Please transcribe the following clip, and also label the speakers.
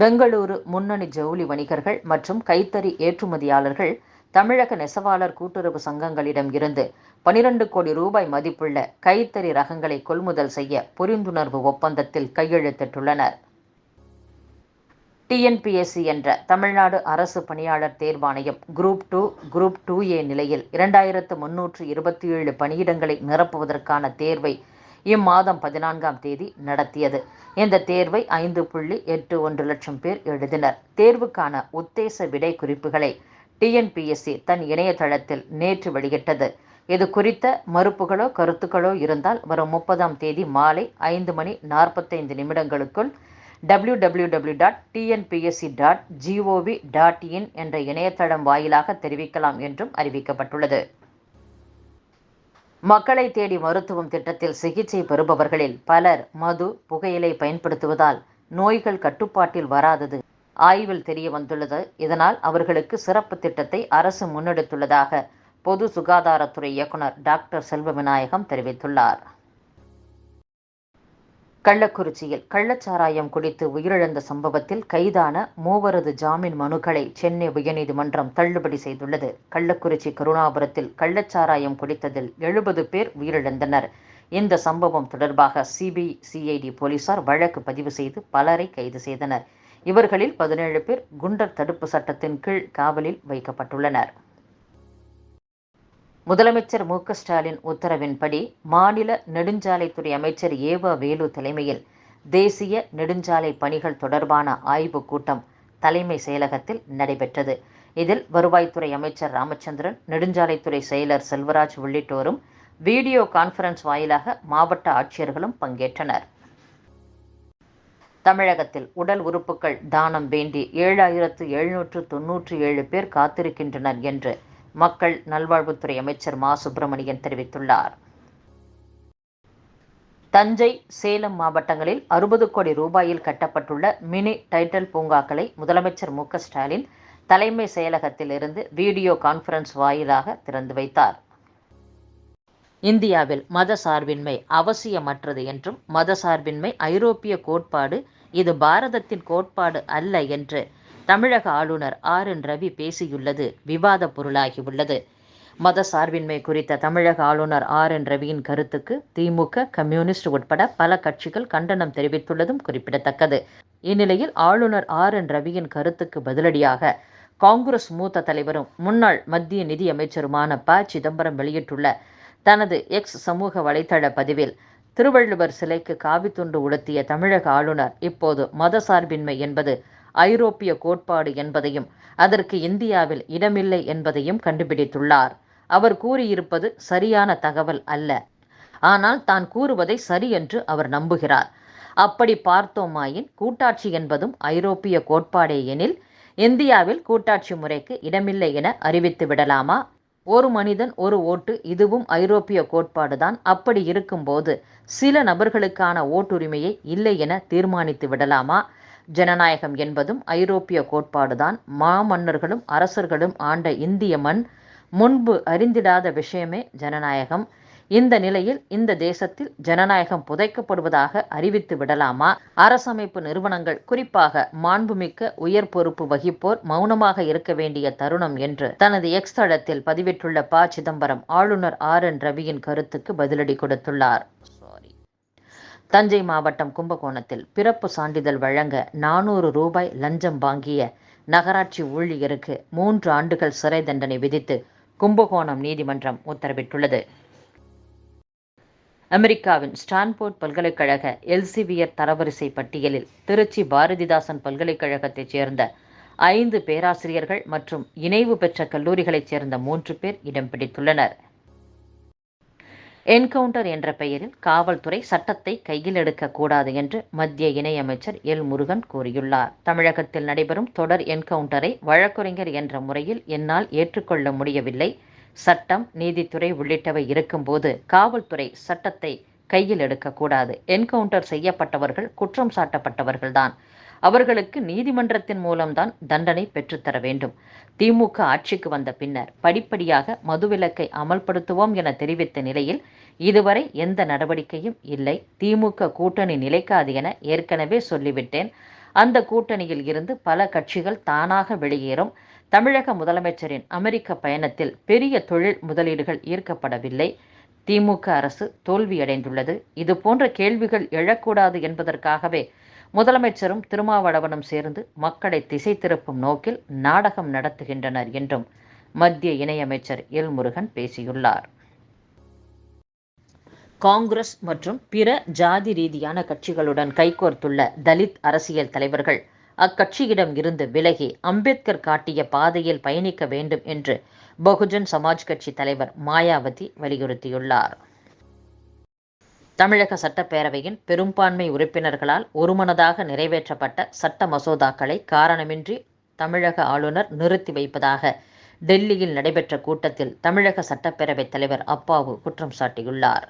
Speaker 1: பெங்களூரு முன்னணி ஜவுளி வணிகர்கள் மற்றும் கைத்தறி ஏற்றுமதியாளர்கள் தமிழக நெசவாளர் கூட்டுறவு சங்கங்களிடம் இருந்து பனிரெண்டு கோடி ரூபாய் மதிப்புள்ள கைத்தறி ரகங்களை கொள்முதல் செய்ய புரிந்துணர்வு ஒப்பந்தத்தில் கையெழுத்திட்டுள்ளனர். டிஎன்பிஎஸ்சி என்ற தமிழ்நாடு அரசு பணியாளர் தேர்வாணையம் group two group two A நிலையில் இரண்டாயிரத்து முன்னூற்று இருபத்தி ஏழு பணியிடங்களை நிரப்புவதற்கான தேர்வை இம்மாதம் பதினான்காம் தேதி நடத்தியது. இந்த தேர்வை ஐந்து புள்ளி எட்டு ஒன்று லட்சம் பேர் எழுதினர். தேர்வுக்கான உத்தேச விடை குறிப்புகளை டிஎன்பிஎஸ்சி தன் இணையதளத்தில் நேற்று வெளியிட்டது. இது குறித்த மறுப்புகளோ கருத்துக்களோ இருந்தால் வரும் முப்பதாம் தேதி மாலை ஐந்து மணி நாற்பத்தைந்து நிமிடங்களுக்குள் W W W dot TNPSC dot G O V dot in என்ற இணையதளம் வாயிலாக தெரிவிக்கலாம் என்றும் அறிவிக்கப்பட்டுள்ளது. மக்களை தேடி மருத்துவம் திட்டத்தில் சிகிச்சை பெறுபவர்களில் பலர் மது புகையிலை பயன்படுத்துவதால் நோய்கள் கட்டுப்பாட்டில் வராதது. ஆய்வில் தெரிய வந்துள்ளது இதனால் அவர்களுக்கு சிறப்பு திட்டத்தை அரசு முன்னெடுத்துள்ளதாக பொது சுகாதாரத்துறை இயக்குனர் டாக்டர் செல்வ விநாயகம் தெரிவித்துள்ளார். கள்ளக்குறிச்சியில் கள்ளச்சாராயம் குடித்து உயிரிழந்த சம்பவத்தில் கைதான மூவரது ஜாமீன் மனுக்களை சென்னை உயர்நீதிமன்றம் தள்ளுபடி செய்துள்ளது. கள்ளக்குறிச்சி கருணாபுரத்தில் கள்ளச்சாராயம் குடித்ததில் எழுபது பேர் உயிரிழந்தனர். இந்த சம்பவம் தொடர்பாக சிபிசிஐடி போலீசார் வழக்கு பதிவு செய்து பலரை கைது செய்தனர். இவர்களில் பதினேழு பேர் குண்டர் தடுப்பு சட்டத்தின் கீழ் காவலில் வைக்கப்பட்டுள்ளனர். முதலமைச்சர் மு க ஸ்டாலின் உத்தரவின்படி மாநில நெடுஞ்சாலைத்துறை அமைச்சர் ஏவ வேலு தலைமையில் தேசிய நெடுஞ்சாலை பணிகள் தொடர்பான ஆய்வுக் கூட்டம் தலைமை செயலகத்தில் நடைபெற்றது. இதில் வருவாய்த்துறை அமைச்சர் ராமச்சந்திரன் நெடுஞ்சாலைத்துறை செயலர் செல்வராஜ் உள்ளிட்டோரும் வீடியோ கான்ஃபரன்ஸ் வாயிலாக மாவட்ட ஆட்சியர்களும் பங்கேற்றனர். தமிழகத்தில் உடல் உறுப்புகள் தானம் வேண்டி ஏழாயிரத்து எழுநூற்று தொன்னூற்றி ஏழு பேர் காத்திருக்கின்றனர் என்று மக்கள் நல்வாழ்வுத்துறை அமைச்சர் மா. சுப்பிரமணியன் தெரிவித்துள்ளார். தஞ்சை சேலம் மாவட்டங்களில் அறுபது கோடி ரூபாயில் கட்டப்பட்டுள்ள மினி டைட்டல் பூங்காக்களை முதலமைச்சர் மு. ஸ்டாலின் தலைமை செயலகத்தில் இருந்து வீடியோ கான்ஃபரன்ஸ் வாயிலாக திறந்து வைத்தார். இந்தியாவில் மத சார்பின்மை அவசியமற்றது என்றும் மத சார்பின்மை ஐரோப்பிய கோட்பாடு இது பாரதத்தின் கோட்பாடு அல்ல என்று தமிழக ஆளுநர் ஆர் என் ரவி பேசியுள்ளது. விவாத பொருளாகியுள்ளது. மத சார்பின்மை குறித்த தமிழக ஆளுநர் ஆர் என் ரவியின் கருத்துக்கு திமுக கம்யூனிஸ்ட் உட்பட பல கட்சிகள் கண்டனம் தெரிவித்துள்ளதும் குறிப்பிடத்தக்கது. இந்நிலையில் ஆளுநர் ஆர் என் ரவியின் கருத்துக்கு பதிலடியாக காங்கிரஸ் மூத்த தலைவரும் முன்னாள் மத்திய நிதி அமைச்சருமான ப. சிதம்பரம் வெளியிட்டுள்ள தனது எக்ஸ் சமூக வலைதள பதிவில் திருவள்ளுவர் சிலைக்கு காவித்துண்டு உடுத்திய தமிழக ஆளுநர் இப்போது மதசார்பின்மை என்பது ஐரோப்பிய கோட்பாடு என்பதையும் அதற்கு இந்தியாவில் இடமில்லை என்பதையும் கண்டுபிடித்துள்ளார். அவர் கூறியிருப்பது சரியான தகவல் அல்ல. ஆனால் தான் கூறுவதை சரி என்று அவர் நம்புகிறார். அப்படி பார்த்தோமாயின் கூட்டாட்சி என்பதும் ஐரோப்பிய கோட்பாடே எனில் இந்தியாவில் கூட்டாட்சி முறைக்கு இடமில்லை என அறிவித்து விடலாமா? ஒரு மனிதன் ஒரு ஓட்டு இதுவும் ஐரோப்பிய கோட்பாடுதான். அப்படி இருக்கும்போது சில நபர்களுக்கான ஓட்டுரிமையை இல்லை என தீர்மானித்து விடலாமா? ஜனநாயகம் என்பதும் ஐரோப்பிய கோட்பாடுதான். மாமன்னர்களும் அரசர்களும் ஆண்ட இந்திய மண் முன்பு அறிந்திடாத விஷயமே ஜனநாயகம். இந்த நிலையில் இந்த தேசத்தில் ஜனநாயகம் புதைக்கப்படுவதாக அறிவித்து விடலாமா? அரசமைப்பு நிறுவனங்கள் குறிப்பாக மாண்புமிக்க உயர் பொறுப்பு வகிப்போர் மௌனமாக இருக்க வேண்டிய தருணம் என்று தனது எக்ஸ் தளத்தில் பதிவிட்டுள்ள ப. சிதம்பரம் ஆளுநர் ஆர். என். ரவியின் கருத்துக்கு பதிலடி கொடுத்துள்ளார். தஞ்சை மாவட்டம் கும்பகோணத்தில் பிறப்பு சான்றிதழ் வழங்க நானூறு ரூபாய் லஞ்சம் வாங்கிய நகராட்சி ஊழியருக்கு மூன்று ஆண்டுகள் சிறை தண்டனை விதித்து கும்பகோணம் நீதிமன்றம் உத்தரவிட்டுள்ளது. அமெரிக்காவின் ஸ்டான்போர்ட் பல்கலைக்கழக எல்சிவியர் தரவரிசை பட்டியலில் திருச்சி பாரதிதாசன் பல்கலைக்கழகத்தைச் சேர்ந்த ஐந்து பேராசிரியர்கள் மற்றும் இணைவு பெற்ற கல்லூரிகளைச் சேர்ந்த மூன்று பேர் இடம் பிடித்துள்ளனர். என்கவுண்டர் என்ற பெயரில் காவல்துறை சட்டத்தை கையில் எடுக்கக்கூடாது என்று மத்திய இணையமைச்சர் எல். முருகன் கூறியுள்ளார். தமிழகத்தில் நடைபெறும் தொடர் என்கவுண்டரை வழக்குரைஞர் என்ற முறையில் என்னால் ஏற்றுக்கொள்ள முடியவில்லை. சட்டம் நீதித்துறை உள்ளிட்டவை இருக்கும்போது காவல்துறை சட்டத்தை கையில் எடுக்கக்கூடாது என்கவுண்டர் செய்யப்பட்டவர்கள் குற்றம் சாட்டப்பட்டவர்கள்தான். அவர்களுக்கு நீதிமன்றத்தின் மூலம்தான் தண்டனை பெற்றுத்தர வேண்டும். திமுக ஆட்சிக்கு வந்த பின்னர் படிப்படியாக மதுவிலக்கை அமல்படுத்துவோம் என தெரிவித்த நிலையில் இதுவரை எந்த நடவடிக்கையும் இல்லை. திமுக கூட்டணி நிலைக்காது என ஏற்கனவே சொல்லிவிட்டேன். அந்த கூட்டணியில் இருந்து பல கட்சிகள் தானாக வெளியேறும். தமிழக முதலமைச்சரின் அமெரிக்க பயணத்தில் பெரிய தொழில் முதலீடுகள் ஈர்க்கப்படவில்லை. திமுக அரசு தோல்வியடைந்துள்ளது. இது போன்ற கேள்விகள் எழக்கூடாது என்பதற்காகவே முதலமைச்சரும் திருமாவளவனும் சேர்ந்து மக்களை திசை திருப்பும் நோக்கில் நாடகம் நடத்துகின்றனர் என்றும் மத்திய இணையமைச்சர் எல் முருகன் பேசியுள்ளார். காங்கிரஸ் மற்றும் பிற ஜாதி ரீதியான கட்சிகளுடன் கைகோர்த்துள்ள தலித் அரசியல் தலைவர்கள் அக்கட்சியிடம் இருந்து விலகி அம்பேத்கர் காட்டிய பாதையில் பயணிக்க வேண்டும் என்று பகுஜன் சமாஜ் கட்சி தலைவர் மாயாவதி வலியுறுத்தியுள்ளார். தமிழக சட்டப்பேரவையின் பெரும்பான்மை உறுப்பினர்களால் ஒருமனதாக நிறைவேற்றப்பட்ட சட்ட மசோதாக்களை காரணமின்றி தமிழக ஆளுநர் நிறுத்தி வைப்பதாக டெல்லியில் நடைபெற்ற கூட்டத்தில் தமிழக சட்டப்பேரவைத் தலைவர் அப்பாவு குற்றம் சாட்டியுள்ளார்.